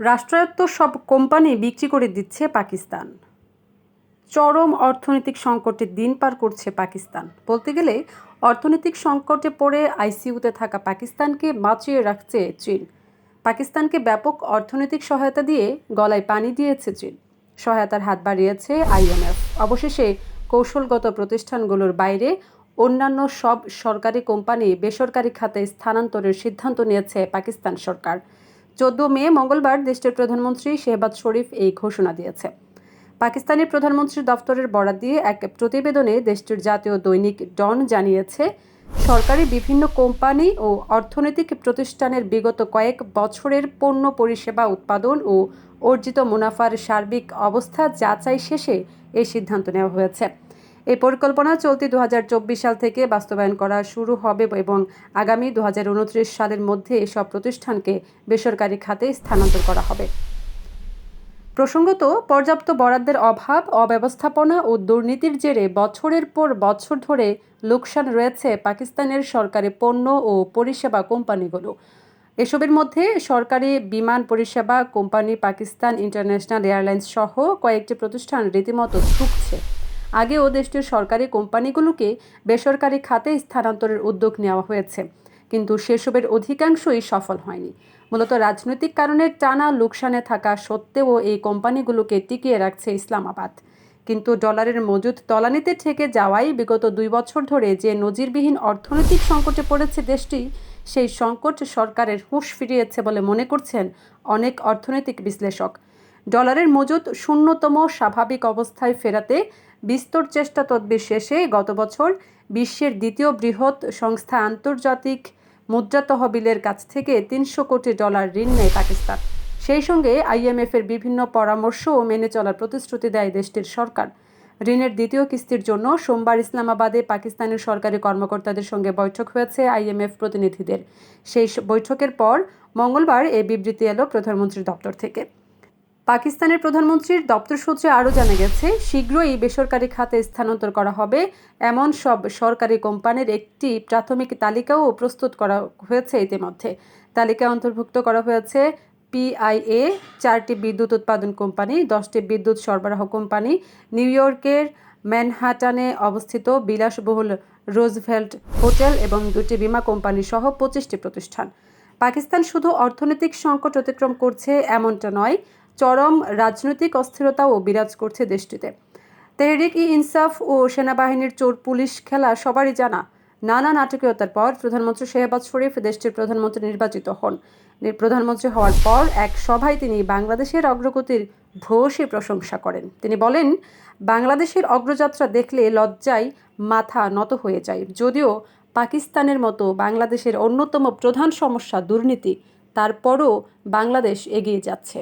রাষ্ট্রায়ত্ত সব কোম্পানি বিক্রি করে দিচ্ছে পাকিস্তান। চরম অর্থনৈতিক সংকটে দিন পার করছে পাকিস্তান। বলতে গেলে, অর্থনৈতিক সংকটে পড়ে আইসিইউতে থাকা পাকিস্তানকে বাঁচিয়ে রাখছে চীন। পাকিস্তানকে ব্যাপক অর্থনৈতিক সহায়তা দিয়ে গলায় পানি দিয়েছে চীন। সহায়তার হাত বাড়িয়েছে আইএমএফ অবশেষে কৌশলগত প্রতিষ্ঠানগুলোর বাইরে অন্যান্য সব সরকারি কোম্পানি বেসরকারি খাতে স্থানান্তরের সিদ্ধান্ত নিয়েছে পাকিস্তান সরকার। চোদ্দ মে, মঙ্গলবার দেশটির প্রধানমন্ত্রী শেহবাজ শরীফ এই ঘোষণা দিয়েছে। পাকিস্তানি প্রধানমন্ত্রীর দফতরের বরাদ দিয়ে এক প্রতিবেদনে দেশটির জাতীয় দৈনিক ডন জানিয়েছে, সরকারি বিভিন্ন কোম্পানি ও অর্থনৈতিক প্রতিষ্ঠানের বিগত কয়েক বছরের পণ্য পরিষেবা উৎপাদন ও অর্জিত মুনাফার সার্বিক অবস্থা যাচাই শেষে এই সিদ্ধান্ত নেওয়া হয়েছে। এই পরিকল্পনা চলতি দু হাজার চব্বিশ সাল থেকে বাস্তবায়ন করা শুরু হবে এবং আগামী দু হাজার উনত্রিশ সালের মধ্যে এসব প্রতিষ্ঠানকে বেসরকারি খাতে স্থানান্তর করা হবে। প্রসঙ্গত, পর্যাপ্ত বরাদ্দের অভাব, অব্যবস্থাপনা ও দুর্নীতির জেরে বছরের পর বছর ধরে লোকসান রয়েছে পাকিস্তানের সরকারি পণ্য ও পরিষেবা কোম্পানিগুলো। এসবের মধ্যে সরকারি বিমান পরিষেবা কোম্পানি পাকিস্তান ইন্টারন্যাশনাল এয়ারলাইন্স সহ কয়েকটি প্রতিষ্ঠান রীতিমতো ঠুকছে। আগেও দেশটির সরকারি কোম্পানিগুলোকে বেসরকারি খাতে স্থানান্তরের উদ্যোগ নেওয়া হয়েছে। কিন্তু সেসবের অধিকাংশই সফল হয়নি। মূলত রাজনৈতিক কারণে টানা লোকসানে থাকা সত্ত্বেও এই কোম্পানিগুলোকে টিকিয়ে রাখছে ইসলামাবাদ। কিন্তু ডলারের মজুদ তলানিতে ঠেকে যাওয়াই বিগত দুই বছর ধরে যে নজিরবিহীন অর্থনৈতিক সংকটে পড়েছে দেশটি, সেই সংকট সরকারের হুঁশ ফিরিয়েছে বলে মনে করছেন অনেক অর্থনৈতিক বিশ্লেষক। ডলারের মজুদ শূন্যতম স্বাভাবিক অবস্থায় ফেরাতে বিস্তর চেষ্টা তদবির শেষে গত বছর বিশ্বের দ্বিতীয় বৃহৎ সংস্থা আন্তর্জাতিক মুদ্রা তহবিলের কাছ থেকে তিনশো কোটি ডলার ঋণ নেয় পাকিস্তান। সেই সঙ্গে আইএমএফের বিভিন্ন পরামর্শও মেনে চলার প্রতিশ্রুতি দেয় দেশটির সরকার। ঋণের দ্বিতীয় কিস্তির জন্য সোমবার ইসলামাবাদে পাকিস্তানের সরকারি কর্মকর্তাদের সঙ্গে বৈঠক হয়েছে আইএমএফ প্রতিনিধিদের। সেই বৈঠকের পর মঙ্গলবার এ বিবৃতি এলো প্রধানমন্ত্রীর দপ্তর থেকে। পাকিস্তানের প্রধানমন্ত্রীর দপ্তর সূত্রে আরও জানা গেছে, শীঘ্রই বেসরকারি খাতে স্থানান্তর করা হবে। এমন সব সরকারি কোম্পানির একটি প্রাথমিক তালিকাও প্রস্তুত করা হয়েছে ইতিমধ্যে। তালিকায় অন্তর্ভুক্ত করা হয়েছে পিআইএ, চারটি বিদ্যুৎ উৎপাদন কোম্পানি, দশটি বিদ্যুৎ সরবরাহ কোম্পানি, নিউ ইয়র্কের ম্যানহাটানে অবস্থিত বিলাসবহুল রোজভেল্ট হোটেল এবং দুটি বিমা কোম্পানি সহ পঁচিশটি প্রতিষ্ঠান। পাকিস্তান শুধু অর্থনৈতিক সংকট অতিক্রম করছে এমনটা নয় চরম রাজনৈতিক অস্থিরতাও বিরাজ করছে দেশটিতে। তেহরিক ই ইনসাফ ও সেনাবাহিনীর চোর পুলিশ খেলা সবারই জানা। নানা নাটকীয়তার পর প্রধানমন্ত্রী শেহবাজ শরীফ দেশটির প্রধানমন্ত্রী নির্বাচিত হন। প্রধানমন্ত্রী হওয়ার পর এক সভায় তিনি বাংলাদেশের অগ্রগতির ভূয়সী প্রশংসা করেন। তিনি বলেন, বাংলাদেশের অগ্রযাত্রা দেখলে লজ্জায় মাথা নত হয়ে যায়। যদিও পাকিস্তানের মতো বাংলাদেশের অন্যতম প্রধান সমস্যা দুর্নীতি, তারপরও বাংলাদেশ এগিয়ে যাচ্ছে।